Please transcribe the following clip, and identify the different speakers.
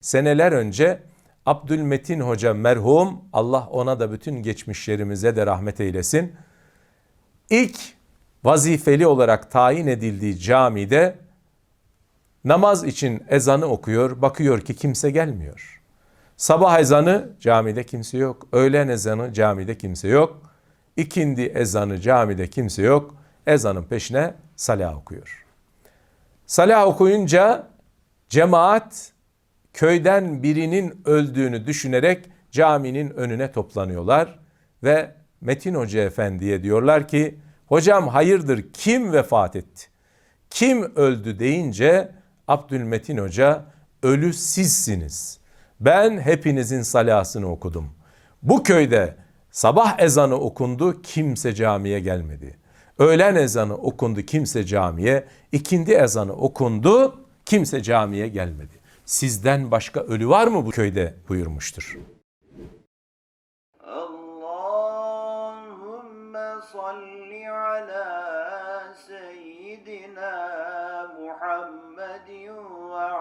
Speaker 1: Seneler önce Abdülmetin Hoca merhum, Allah ona da bütün geçmişlerimize de rahmet eylesin. İlk vazifeli olarak tayin edildiği camide namaz için ezanı okuyor, bakıyor ki kimse gelmiyor. Sabah ezanı camide kimse yok. Öğlen ezanı camide kimse yok. İkindi ezanı camide kimse yok. Ezanın peşine salah okuyor. Salah okuyunca cemaat köyden birinin öldüğünü düşünerek caminin önüne toplanıyorlar ve Metin Hoca Efendi'ye diyorlar ki hocam hayırdır kim vefat etti? Kim öldü deyince Abdülmetin Hoca ölü sizsiniz. Ben hepinizin salasını okudum. Bu köyde sabah ezanı okundu kimse camiye gelmedi. Öğlen ezanı okundu kimse camiye, ikindi ezanı okundu kimse camiye gelmedi sizden başka ölü var mı bu köyde buyurmuştur.
Speaker 2: Allahümme salli ala seyyidina Muhammedin ve